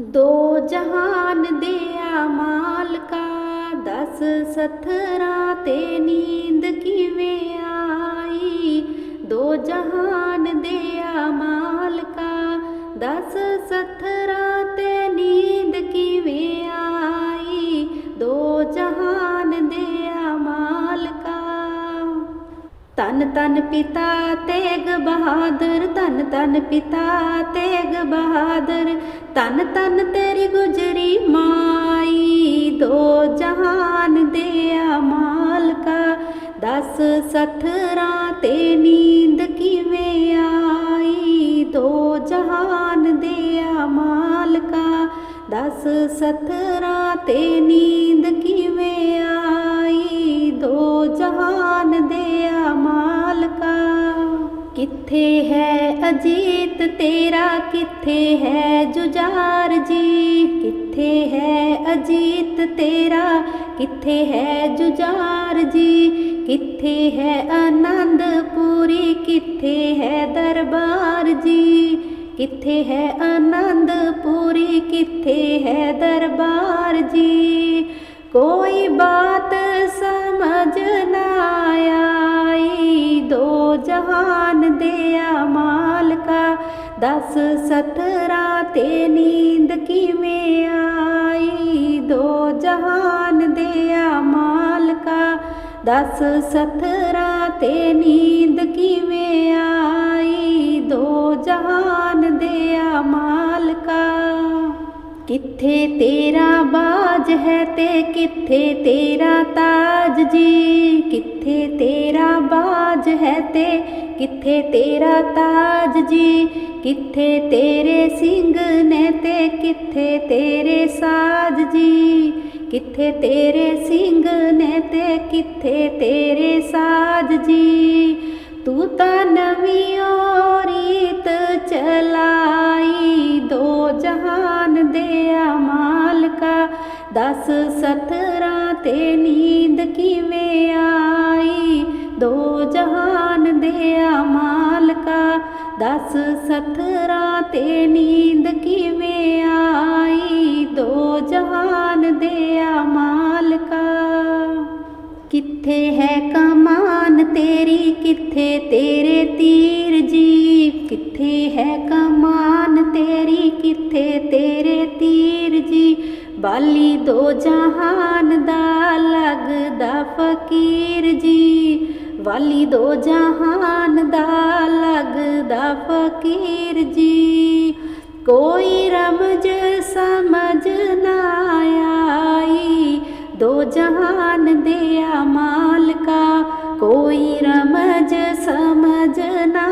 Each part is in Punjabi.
ਦੋ ਜਹਾਨ ਦਿਆ ਮਾਲਕਾ, ਦਸ ਸਥਰਾ ਤੇ ਨੀਂਦ ਕਿਵੇਂ ਆਈ? ਦੋ ਜਹਾਨ ਦਿਆ ਮਾਲਕਾ, ਦਸ ਸਥਰਾ ਤੇ ਨੀਂਦ ਕਿਵੇਂ ਆਈ? ਦੋ ਜਹਾਨ ਦਿਆ ਮਾਲਕਾ। ਤਨ ਤਨ ਪਿਤਾ ਤੇਗ ਬਹਾਦਰ ਤਨ ਤਨ ਪਿਤਾ ਤੇਗ ਬਹਾਦਰ ਤਨ ਤਨ ਤੇਰੀ ਗੁਜਰੀ ਮਾਈ, ਦੋ ਜਹਾਨ ਦਿਆ ਮਾਲਕਾ, ਦਸ ਸਥਰਾ ਤੇ ਨੀਂਦ ਕਿਵੇਂ ਆਈ? ਦੋ ਜਹਾਨ ਦਿਆ ਮਾਲਕਾ, ਦਸ ਸਥਰਾ ਤੇ ਨੀਂਦ ਕਿਵੇਂ ਆਈ? ਦੋ ਜਹਾਨ ਦਿਆ ਮਾਲਕਾ, ਕਿੱਥੇ ਹੈ ਅਜੀਤ ਤੇਰਾ ਕਿੱਥੇ ਹੈ ਜੁਝਾਰ ਜੀ? ਕਿੱਥੇ ਹੈ ਅਜੀਤ ਤੇਰਾ? ਕਿੱਥੇ ਹੈ ਜੁਝਾਰ ਜੀ? ਕਿੱਥੇ ਹੈ ਆਨੰਦਪੁਰੀ ਕਿੱਥੇ ਹੈ ਦਰਬਾਰ ਜੀ? ਕਿੱਥੇ ਹੈ ਆਨੰਦਪੁਰੀ ਕਿੱਥੇ ਹੈ ਦਰਬਾਰ ਜੀ? ਕੋਈ ਬਾਤ ਦਸ ਸਤਰਾ ਤੇ ਨੀਂਦ ਕਿਵੇਂ ਆਈ? ਦੋ ਜਹਾਨ ਦਿਆ ਮਾਲਕਾ, ਦਸ ਸਤਰਾ ਤੇ ਨੀਂਦ ਕਿਵੇਂ ਆਈ? ਦੋ ਜਹਾਨ ਦਿਆ ਮਾਲਕਾ ਕਿੱਥੇ ਤੇਰਾ ਬਾਜ ਹੈ ਤੇ ਕਿੱਥੇ ਤੇਰਾ ਤਾਜ ਜੀ? ਕਿੱਥੇ ਤੇਰਾ ਬਾਜ ਹੈ ਤੇ ਕਿੱਥੇ ਤੇਰਾ ਤਾਜ ਜੀ? ਕਿੱਥੇ ਤੇਰੇ ਸਿੰਘ ਨੇ ਤੇ ਕਿੱਥੇ ਤੇਰੇ ਸਾਜ ਜੀ? ਕਿੱਥੇ ਤੇਰੇ ਸਿੰਘ ਨੇ ਤੇ ਕਿੱਥੇ ਤੇਰੇ ਸਾਜ ਜੀ? ਤੂੰ ਤਾਂ ਨਵੀਂ ਓ ਰੀਤ ਚਲਾਈ, ਦੋ ਜਹਾਨ ਦਿਆ ਮਾਲਕਾ। ਦਸ ਸਤਰਾ ਤੇ ਨੀਂਦ ਕਿਵੇਂ ਆਈ? ਦੋ ਜਹਾਨ ਦਿਆ ਮਾਲਕਾ, ਦਸ ਸਤਰਾ ਤੇ ਨੀਂਦ ਕਿਵੇਂ ਆਈ? ਦੋ ਜਹਾਨ ਦਿਆ ਮਾਲਕਾ। ਕਿੱਥੇ ਹੈ ਕਮਾਨ? ਤੇਰੀ ਕਿੱਥੇ? ਤੇਰੇ ਤੀਰ ਜੀ ਕਿੱਥੇ ਹੈ ਕਮਾਨ? ਤੇਰੀ ਕਿੱਥੇ? ਤੇਰੇ ਤੀਰ ਜੀ ਬਾਲੀ ਦੋ ਜਹਾਨ ਦਾ ਲੱਗਦਾ ਫਕੀਰ ਜੀ ਵਾਲੀ ਦੋ ਜਹਾਨ ਦਾ ਲੱਗਦਾ ਫਕੀਰ ਜੀ ਕੋਈ ਰਮਜ ਸਮਝ ਨਾ ਆਈ ਕੋਈ ਰਮਜ ਸਮਝ ਨਾ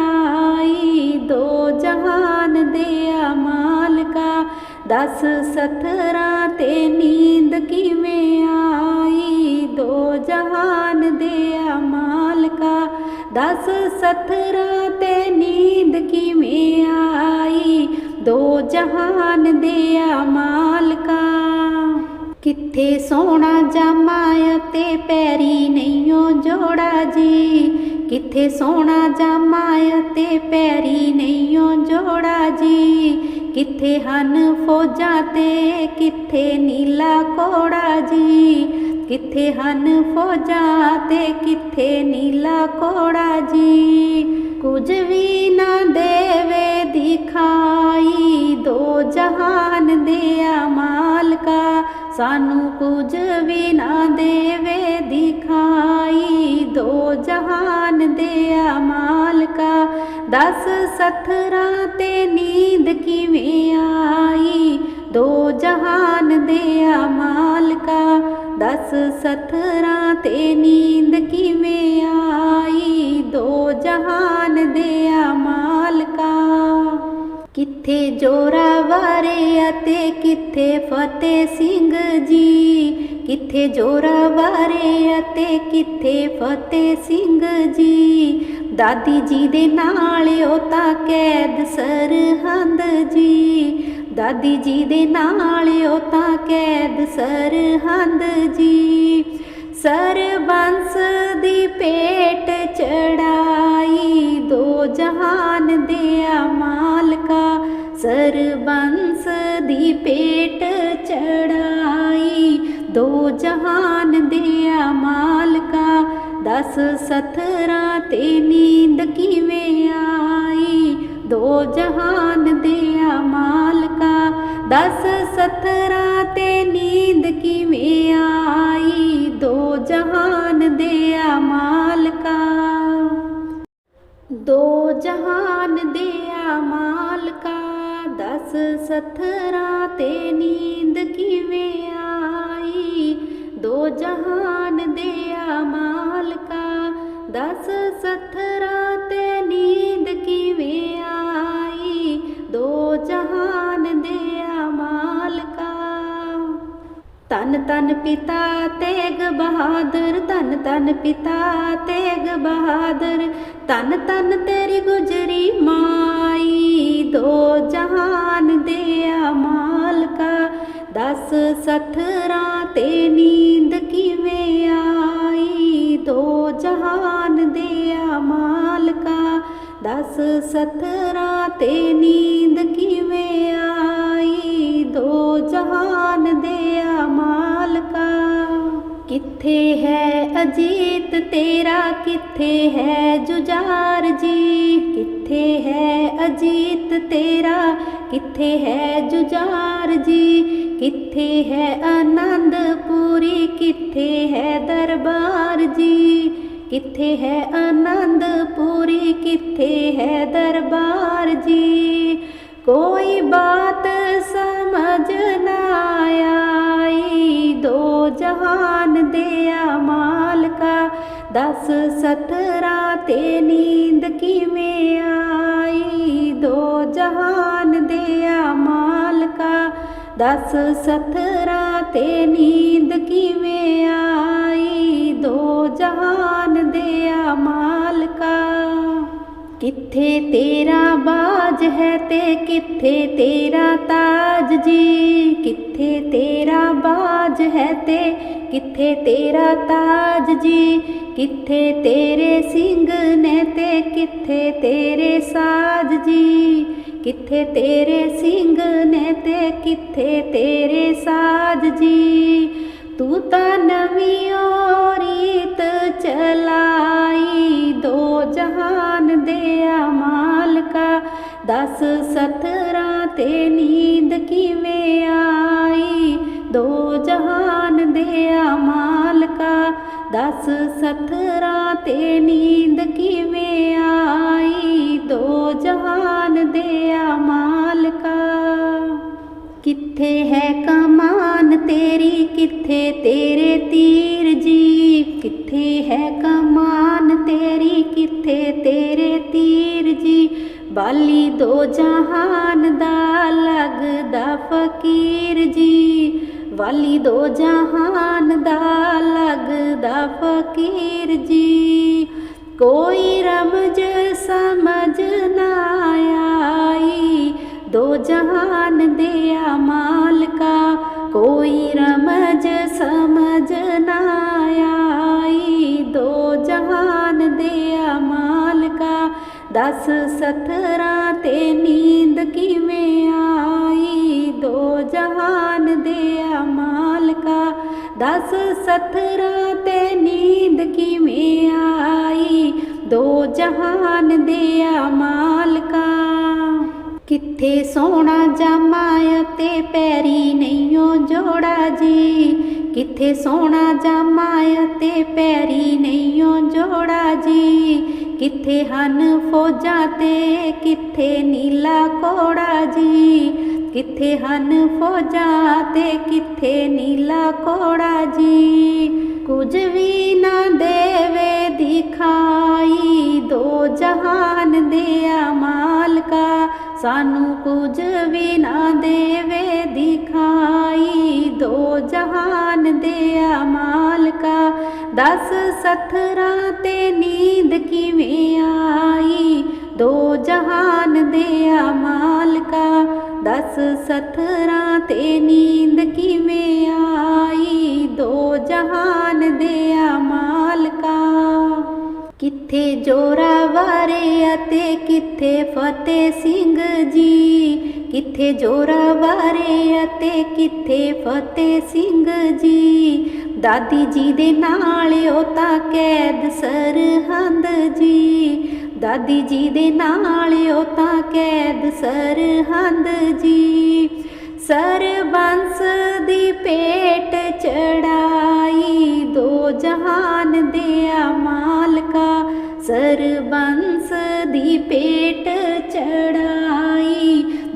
ਆਈ। ਦੋ ਜਹਾਨ ਦਿਆ ਮਾਲਕਾ ਦਸ ਸਤਰਾ ਤੇ ਨੀਂਦ ਕਿਵੇਂ ਆਈ। ਦੋ ਜਹਾਨ ਦਿਆ ਮਾਲਕਾ ਦਸ ਸਤਰਾ ਤੇ ਨੀਂਦ ਕਿਵੇਂ ਆਈ। ਦੋ ਜਹਾਨ ਦਿਆ ਮਾਲਕਾ ਕਿੱਥੇ ਸੋਹਣਾ ਜਾਮਾ ਅਤੇ ਪੈਰੀ ਨਹੀਂਓ ਜੋੜਾ ਜੀ। ਕਿੱਥੇ ਸੋਹਣਾ ਜਾਮਾ ਅਤੇ ਪੈਰੀ ਨਹੀਂਓ ਜੋੜਾ ਜੀ। ਕਿੱਥੇ ਹਨ ਫੌਜਾਂ ਤੇ, ਕਿੱਥੇ ਨੀਲਾ ਕੋੜਾ ਜੀ। ਕਿੱਥੇ ਹਨ ਫੌਜਾਂ ਤੇ, ਕਿੱਥੇ ਨੀਲਾ ਕੋੜਾ ਜੀ। ਕੁਝ ਵੀ ਨਾ ਦੇਵੇ ਦਿਖਾਈ, ਦੋ ਜਹਾਨ ਦਿਆ ਮਾਲਕਾ। ਸਾਨੂੰ ਕੁਝ ਵੀ ਨਾ ਦੇਵੇ, ਦਿਖਾਈ ਦੋ ਜਹਾਨ ਦਿਆ ਮਾਲਕਾ। ਦਸ ਸਥਰਾ ਤੇ ਨੀਂਦ ਕਿਵੇਂ ਆਈ? ਦੋ ਜਹਾਨ ਦਿਆ ਮਾਲਕਾ। ਦਸ ਸਥਰਾ ਤੇ ਨੀਂਦ ਕਿਵੇਂ ਆਈ? ਦੋ ਜਹਾਨ ਕਿੱਥੇ ਜੋਰਾਵਰੇ ਅਤੇ ਕਿੱਥੇ ਫਤਿਹ ਸਿੰਘ ਜੀ? ਕਿੱਥੇ ਜੋਰਾਵਰੇ ਅਤੇ ਕਿੱਥੇ ਫਤਿਹ ਸਿੰਘ ਜੀ? ਦਾਦੀ ਜੀ ਦੇ ਨਾਲ ਉਹ ਤਾਂ ਕੈਦ ਸਰਹੰਦ ਜੀ। ਦਾਦੀ ਜੀ ਦੇ ਨਾਲ ਉਹ ਤਾਂ ਕੈਦ ਸਰਹੰਦ ਜੀ। ਸਰਬੰਸ ਦੀ ਪੇਟ ਚੜਾਈ, ਦੋ ਜਹਾਨ ਦਿਆ ਮਾਲਕਾ। ਸਰਬੰਸ ਦੀ ਪੇਟ ਚੜਾਈ, ਦੋ ਜਹਾਨ ਦਿਆ ਮਾਲਕਾ। ਦਸ ਸਥਰਾਂ ਤੇ ਨੀਂਦ ਕਿਵੇਂ ਆਈ? ਦੋ ਜਹਾਨ ਦਿਆ ਮਾਲਕਾ, ਦਸ ਸਥਰਾਂ ਤੇ ਨੀਂਦ ਕਿਵੇਂ ਆਈ? ਦੋ ਜਹਾਨ ਦਿਆ ਮਾਲਕਾ। ਦੋ ਜਹਾਨ ਦਿਆ ਮਾਲਕਾ, ਦਸ ਸਥਰਾ ਤੇ ਨੀਂਦ ਕਿਵੇਂ ਆਈ? ਦੋ ਜਹਾਨ ਦਿਆ ਮਾਲਕਾ, ਦਸ ਸਥਰਾਂ ਤਨ ਤਨ ਪਿਤਾ ਤੇਗ ਬਹਾਦਰ ਤਨ ਤਨ ਪਿਤਾ ਤੇਗ ਬਹਾਦਰ ਤਨ ਤਨ ਤੇਰੀ ਗੁਜਰੀ ਮਾਈ, ਦੋ ਜਹਾਨ ਦਿਆ ਮਾਲਕਾ, ਦਸ ਸਥਰਾਂ ਤੇ ਨੀਂਦ ਕਿਵੇਂ ਆਈ? ਦੋ ਜਹਾਨ ਦਿਆ ਮਾਲਕਾ, ਦਸ ਸਥਰਾਂ ਤੇ ਨੀਂਦ ਕਿਵੇਂ ਆਈ ਦੋ ਜਹਾਨ ਦਿਆ ਮਾਲਕਾ। ਕਿੱਥੇ ਹੈ ਅਜੀਤ ਤੇਰਾ, ਕਿੱਥੇ ਹੈ ਜੁਝਾਰ ਜੀ। ਕਿੱਥੇ ਹੈ ਅਜੀਤ ਤੇਰਾ, ਕਿੱਥੇ ਹੈ ਜੁਝਾਰ ਜੀ। ਕਿੱਥੇ ਹੈ ਆਨੰਦਪੁਰੀ, ਕਿੱਥੇ ਹੈ ਦਰਬਾਰ ਜੀ। ਕਿੱਥੇ ਹੈ ਆਨੰਦਪੁਰੀ, ਕਿੱਥੇ ਹੈ ਦਰਬਾਰ ਜੀ। ਕੋਈ ਬਾਤ ਸਮਝ ਨਾ ਆਈ, ਦੋ ਜਹਾਨ ਦਿਆ ਮਾਲਕਾ। ਦਸ ਸਤਰਾਂ ਤੇ ਨੀਂਦ ਕਿਵੇਂ ਆਈ? ਦੋ ਜਹਾਨ ਦਿਆ ਮਾਲਕਾ। ਦਸ ਸਤਰਾਂ ਤੇ ਨੀਂਦ ਕਿਵੇਂ ਆਈ? ਦੋ ਜਹਾਨ ਦਿਆ ਮਾਲਕਾ। ਕਿੱਥੇ ਤੇਰਾ ਬਾਜ ਹੈ ਤੇ ਕਿੱਥੇ ਤੇਰਾ ਤਾਜ ਜੀ? ਕਿੱਥੇ ਤੇਰਾ ਬਾਜ ਹੈ ਤੇ ਕਿੱਥੇ ਤੇਰਾ ਤਾਜ ਜੀ? ਕਿੱਥੇ ਤੇਰੇ ਸਿੰਘ ਨੇ ਤੇ ਕਿੱਥੇ ਤੇਰੇ ਸਾਜ ਜੀ? ਕਿੱਥੇ ਤੇਰੇ ਸਿੰਘ ਨੇ ਤੇ ਕਿੱਥੇ ਤੇਰੇ ਸਾਜ ਜੀ? ਤੂੰ ਤਾਂ ਨਵੀਂ ਓ ਰੀਤ ਚਲਾ ਦਸ ਸਤਰਾਂ ਤੇ ਨੀਂਦ ਕਿਵੇਂ ਆਈ? ਦੋ ਜਹਾਨ ਦਿਆ ਮਾਲਕਾ, ਦਸ ਸਤਰਾਂ ਤੇ ਨੀਂਦ ਕਿਵੇਂ ਆਈ? ਦੋ ਜਹਾਨ ਦਿਆ ਮਾਲਕਾ, ਕਿੱਥੇ ਹੈ ਕਮਾਨ ਤੇਰੀ? ਕਿੱਥੇ ਤੇਰੇ ਤੀਰ ਜੀ? ਕਿੱਥੇ ਹੈ ਕਮਾਨ ਤੇਰੀ? ਕਿੱਥੇ ਤੇਰੇ ਤੀਰ ਜੀ? ਬਾਲੀ ਦੋ ਜਹਾਨ ਦਾ ਲੱਗਦਾ ਫਕੀਰ ਜੀ। ਵਾਲੀ ਦੋ ਜਹਾਨ ਦਾ ਲੱਗਦਾ ਫਕੀਰ ਜੀ। ਕੋਈ ਰਮਜ ਸਮਝ ਨਾ ਆਈ। ਦੋ ਜਹਾਨ ਦਿਆ ਮਾਲਕਾ, ਕੋਈ ਰਮਜ ਸਮਝ ਨਾ ਦਸ ਸਤਰਾਂ ਤੇ ਨੀਂਦ ਕਿਵੇਂ ਆਈ? ਦੋ ਜਹਾਨ ਦਿਆ ਮਾਲਕਾ, ਦਸ ਸਤਰਾਂ ਤੇ ਨੀਂਦ ਕਿਵੇਂ ਆਈ? ਦੋ ਜਹਾਨ ਦਿਆ ਮਾਲਕਾ, ਕਿੱਥੇ ਸੋਹਣਾ ਜਾਮਾ 'ਤੇ ਪੈਰੀ ਨਹੀਂਓ ਜੋੜਾ ਜੀ? ਕਿੱਥੇ ਸੋਹਣਾ ਜਾਮਾ 'ਤੇ ਪੈਰੀ ਨਹੀਂਓ ਜੋੜਾ ਜੀ? ਕਿੱਥੇ ਹਨ ਫੌਜਾਂ ਤੇ? ਕਿੱਥੇ ਨੀਲਾ ਕੋੜਾ ਜੀ? ਕਿੱਥੇ ਹਨ ਫੌਜਾਂ ਤੇ? ਕਿੱਥੇ ਨੀਲਾ ਕੋੜਾ ਜੀ? ਕੁਝ ਵੀ ਨਾ ਦੇਵੇ ਦਿਖਾਈ, ਦੋ ਜਹਾਨ ਦੇ ਮਾਲਕਾ ਸਾਨੂੰ ਕੁਝ ਵੀ ਨਾ ਦੇਵੇ, ਦਿਖਾਈ ਦੋ ਜਹਾਨ ਦਿਆ ਮਾਲਕਾ। ਦਸ ਸਥਰਾਂ ਤੇ ਨੀਂਦ ਕਿਵੇਂ ਆਈ? ਦੋ ਜਹਾਨ ਦਿਆ ਮਾਲਕਾ। ਦਸ ਸਥਰਾਂ ਤੇ ਨੀਂਦ ਕਿਵੇਂ ਆਈ? ਦੋ ਜਹਾਨ ਦਿਆ ਮਾਲਕਾ। ਕਿੱਥੇ ਜੋਰਾਵਰ ਅਤੇ ਕਿੱਥੇ ਫਤਿਹ ਸਿੰਘ ਜੀ? ਕਿੱਥੇ ਜੋਰਾਵਰੇ ਅਤੇ ਕਿੱਥੇ ਫਤਿਹ ਸਿੰਘ ਜੀ? ਦਾਦੀ ਜੀ ਦੇ ਨਾਲ ਉਹ ਤਾਂ ਕੈਦ ਸਰਹੰਦ ਜੀ। ਦਾਦੀ ਜੀ ਦੇ ਨਾਲ ਉਹ ਤਾਂ ਕੈਦ ਸਰਹੰਦ ਜੀ। ਸਰਬੰਸ ਦੀ ਪੇਟ ਚੜਾਈ ਦੋ ਜਹਾਨ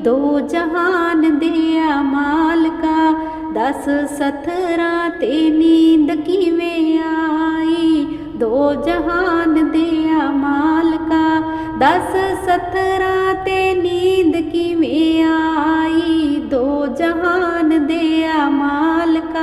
ਦੋ ਜਹਾਨ ਦੇ ਮਾਲਕਾ, ਦਸ ਸਥਰਾਂ ਤੇ ਨੀਂਦ ਕਿਵੇਂ ਆਈ? ਦੋ ਜਹਾਨ ਦੇ ਮਾਲਕਾ, ਦਸ ਸਥਰਾਂ ਤੇ ਨੀਂਦ ਕਿਵੇਂ ਆਈ? ਦੋ ਜਹਾਨ ਦੇ ਮਾਲਕਾ